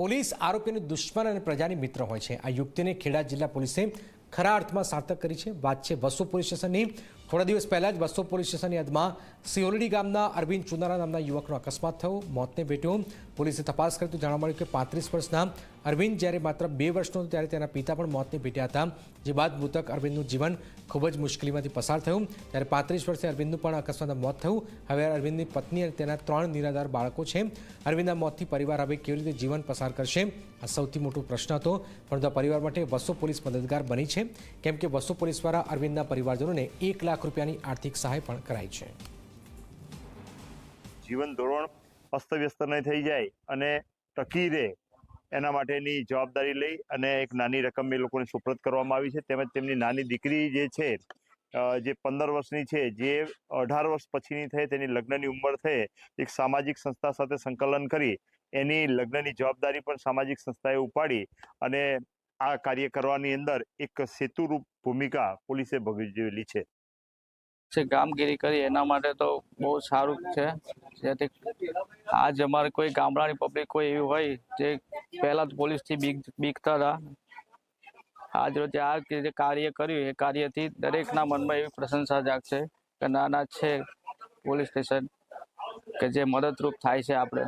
Police આરોપીનું દુશ્મન અને પ્રજાની મિત્ર હોય છે. આ યુક્તિને ખેડા જિલ્લા પોલીસે ખરા અર્થમાં સાર્થક કરી છે. વાત છે વસુ પોલીસ સ્ટેશનની. થોડા દિવસ પહેલા જ બસો પોલીસ સ્ટેશનની હદમાં સિયોલડી ગામના અરવિંદ ચુનારા નામના યુવકનો અકસ્માત થયો. મોતને ભેટ્યો. પોલીસે તપાસ કરી તો જાણવા મળ્યું કે પાંત્રીસ વર્ષના અરવિંદ જ્યારે માત્ર બે વર્ષનો ત્યારે તેના પિતા પણ મોતને ભેટ્યા હતા, જે બાદ મૃતક અરવિંદનું જીવન ખૂબ જ મુશ્કેલીમાંથી પસાર થયું. ત્યારે પાંત્રીસ વર્ષે અરવિંદનું પણ અકસ્માતમાં મોત થયું. હવે અરવિંદની પત્ની અને તેના ત્રણ નિરાધાર બાળકો છે. અરવિંદના મોતથી પરિવાર હવે કેવી રીતે જીવન પસાર કરશે? આ સૌથી મોટો પ્રશ્ન હતો. પરંતુ આ પરિવાર માટે વસો પોલીસ મદદગાર બની છે. કેમ કે વસો પોલીસ દ્વારા અરવિંદના પરિવારજનોને એક લાખ રૂપિયાની આર્થિક સહાય પણ કરાઈ છે. જીવન ધોરણ અસ્તવ્યસ્ત નહીં થઈ જાય અને ટકી રહે એના માટેની જવાબદારી લઈ અને એક નાની રકમ એ લોકોને સુપ્રત કરવામાં આવી છે. તેમજ તેમની નાની દીકરી જે છે જે પંદર વર્ષની છે, જે અઢાર વર્ષ પછીની થઈ, તેની લગ્નની ઉંમર થઈ, એક સામાજિક સંસ્થા સાથે સંકલન કરી, એની લગ્નની જવાબદારી પણ સામાજિક સંસ્થાએ ઉપાડી અને આ કાર્ય કરવાની અંદર એક સેતુરૂપ ભૂમિકા પોલીસે ભજવેલી છે. છે, કામગીરી કરી. એના માટે તો બહુ સારું છે. જેથી આજ અમારે કોઈ ગામડાની પબ્લિક કોઈ એવી હોય જે પહેલા જ પોલીસથી બીક, બીકતા હતા. આજ રોજ આ જે કાર્ય કર્યું. એ કાર્યથી દરેકના મનમાં એવી પ્રશંસા જાગશે કે ના ના, છે પોલીસ સ્ટેશન કે જે મદદરૂપ થાય છે આપણે.